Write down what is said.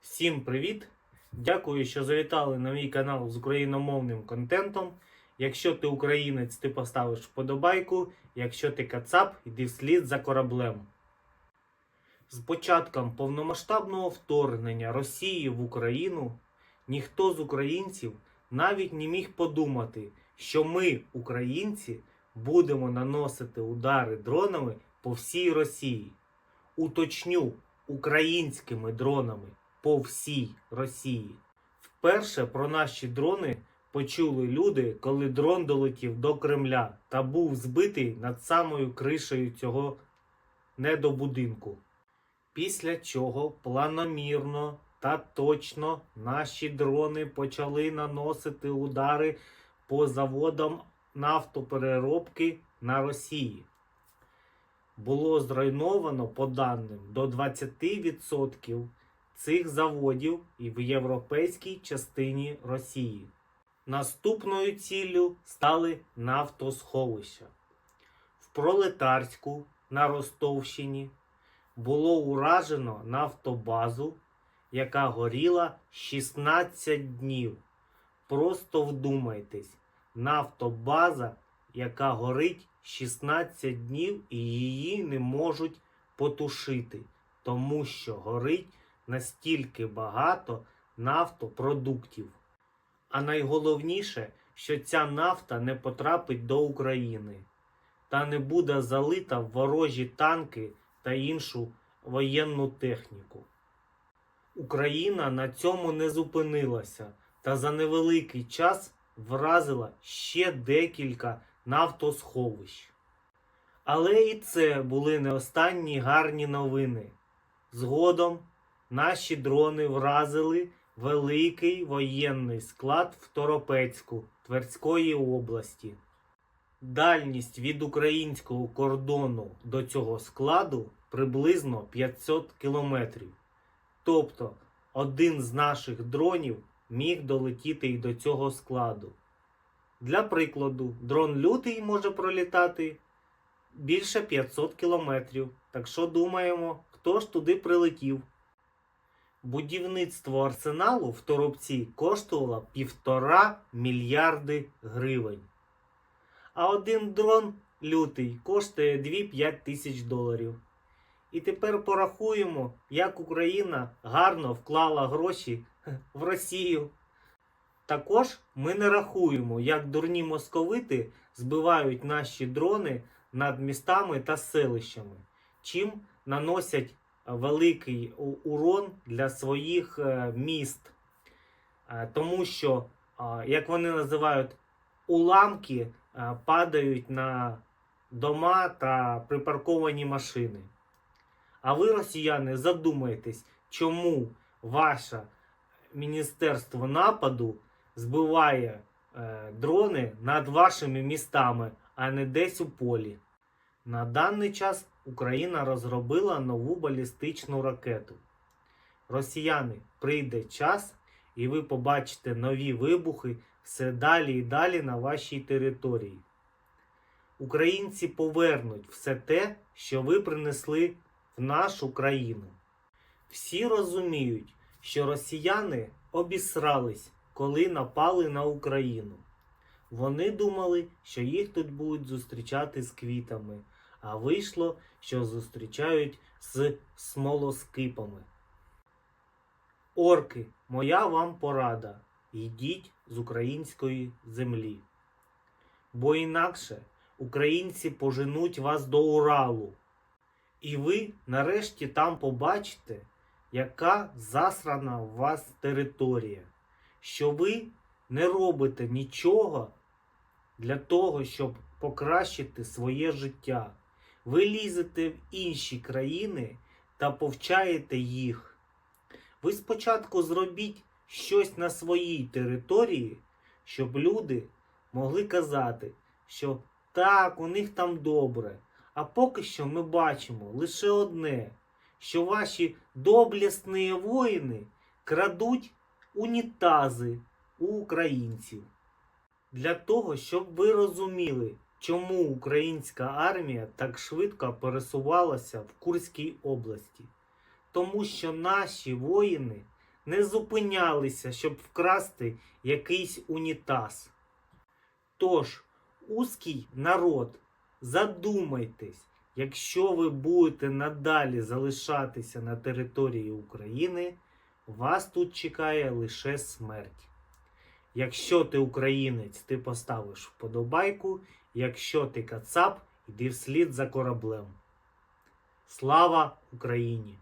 Всім привіт! Дякую, що завітали на мій канал з україномовним контентом. Якщо ти українець, ти поставиш вподобайку. Якщо ти кацап, йди вслід за кораблем. З початком повномасштабного вторгнення Росії в Україну ніхто з українців навіть не міг подумати, що ми, українці, будемо наносити удари дронами по всій Росії. Уточню українськими дронами по всій Росії. Вперше про наші дрони почули люди, коли дрон долетів до Кремля та був збитий над самою кришею цього недобудинку. Після чого планомірно та точно наші дрони почали наносити удари по заводам нафтопереробки на Росії. Було зруйновано по даним до 20% цих заводів і в європейській частині Росії. Наступною ціллю стали нафтосховища. В Пролетарську на Ростовщині було уражено нафтобазу, яка горіла 16 днів. Просто вдумайтесь, нафтобаза, яка горить 16 днів і її не можуть потушити, тому що горить настільки багато нафтопродуктів. А найголовніше, що ця нафта не потрапить до України та не буде залита в ворожі танки та іншу воєнну техніку. Україна на цьому не зупинилася та за невеликий час вразила ще декілька нафтосховищ. Але і це були не останні гарні новини. Згодом наші дрони вразили великий воєнний склад в Торопецьку Тверської області. Дальність від українського кордону до цього складу приблизно 500 кілометрів. Тобто один з наших дронів міг долетіти і до цього складу. Для прикладу, дрон лютий може пролітати більше 500 кілометрів. Так що думаємо, хто ж туди прилетів? Будівництво арсеналу в Торопці коштувало півтора мільярди гривень. А один дрон лютий коштує 2-5 тисяч доларів. І тепер порахуємо, як Україна гарно вклала гроші в Росію. Також ми не рахуємо, як дурні московити збивають наші дрони над містами та селищами, чим наносять великий урон для своїх е, міст. Е, Тому що, е, як вони називають, уламки падають на дома та припарковані машини. А ви, росіяни, задумайтесь, чому ваше Міністерство нападу збиває дрони над вашими містами, а не десь у полі. На даний час Україна розробила нову балістичну ракету. Росіяни, прийде час, і ви побачите нові вибухи все далі і далі на вашій території. Українці повернуть все те, що ви принесли в нашу країну. Всі розуміють, що росіяни обісрались, коли напали на Україну. Вони думали, що їх тут будуть зустрічати з квітами, а вийшло, що зустрічають з смолоскипами. Орки, моя вам порада. Йдіть з української землі. Бо інакше українці поженуть вас до Уралу. І ви нарешті там побачите, яка засрана у вас територія, що ви не робите нічого для того, щоб покращити своє життя. Ви лізете в інші країни та повчаєте їх. Ви спочатку зробіть щось на своїй території, щоб люди могли казати, що так, у них там добре. А поки що ми бачимо лише одне, що ваші доблесні воїни крадуть унітази у українців. Для того, щоб ви розуміли, чому українська армія так швидко пересувалася в Курській області. Тому що наші воїни не зупинялися, щоб вкрасти якийсь унітаз. Тож, узкий народ, задумайтесь, якщо ви будете надалі залишатися на території України, вас тут чекає лише смерть. Якщо ти українець, ти поставиш вподобайку, якщо ти кацап, йди вслід за кораблем. Слава Україні!